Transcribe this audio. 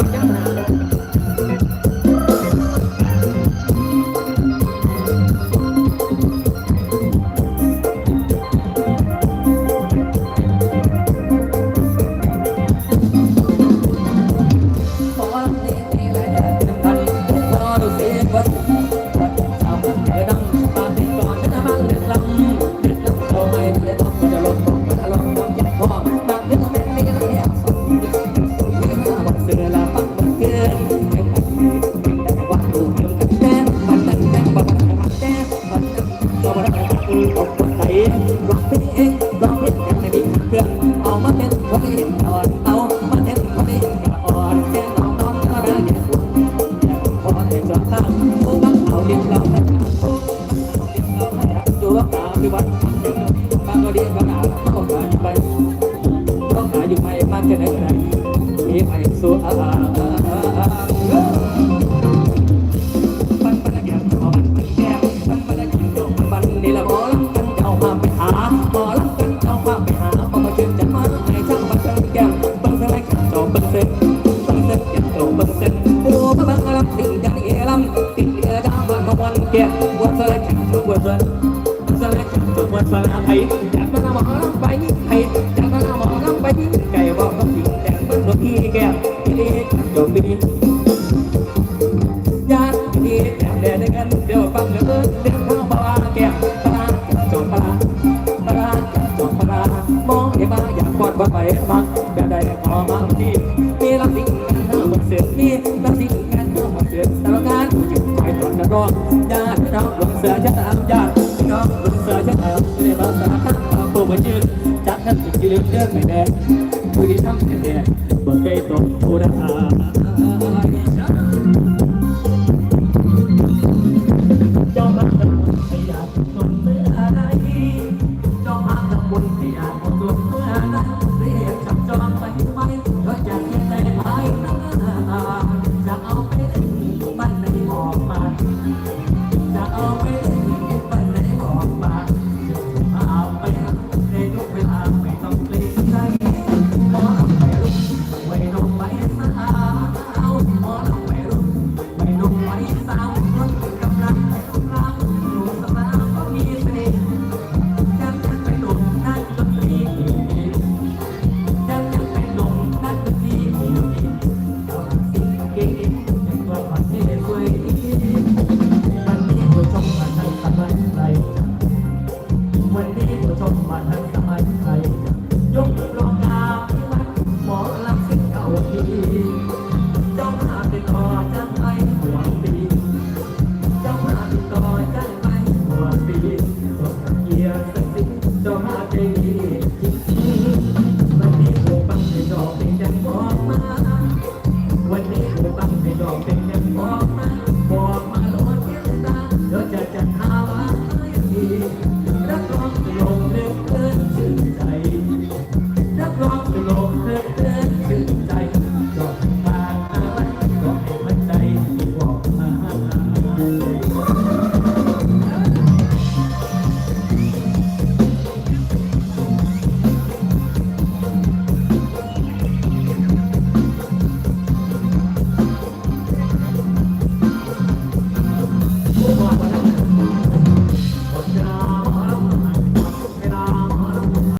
Thank. ใส่ร้องเพลงร้องเพลงอย่างนี้เพื่อนเอามาเป็นคนเห็นอ่อนเอามาเต้นคนเห็นอ่อนแค่น้องน้องก็รักอย่างคุณอยากขอแต่จอดตั้งโอ้บังเอาเลี้ยงเราแต่เอาเลี้ยงเราแต่ดูว่าเอาที่วัดบางก็ดีบางอาต้องหาอยู่ไปต้องหาอยู่ไปมากแค่ไหนก็ได้มีใครสู้อาบันบันแก้วบันบันแก้วบันบันแก้วบันนี่ละ dia buat salah kita buat salah salah kita buat salah hai jangan nama orang bayi hai jangan nama orang bayi kayak bapak sih jangan lagi kayak ini jopi jangan ini jangan dengan dia bang dengan dia bang bawa kayak parah coba parah coba parah mau dia mah yang buat buat baik mah gak ada yang mau mati เสือจะตามยากน้องลุงเสือจะตามในบ้านสาข้างตามตัวมันยืนจักนั้นกิงที่เลือกเรื่องไม่แดงผู้ที่ทำแดงบ่เคยตกผู้รา Thank you.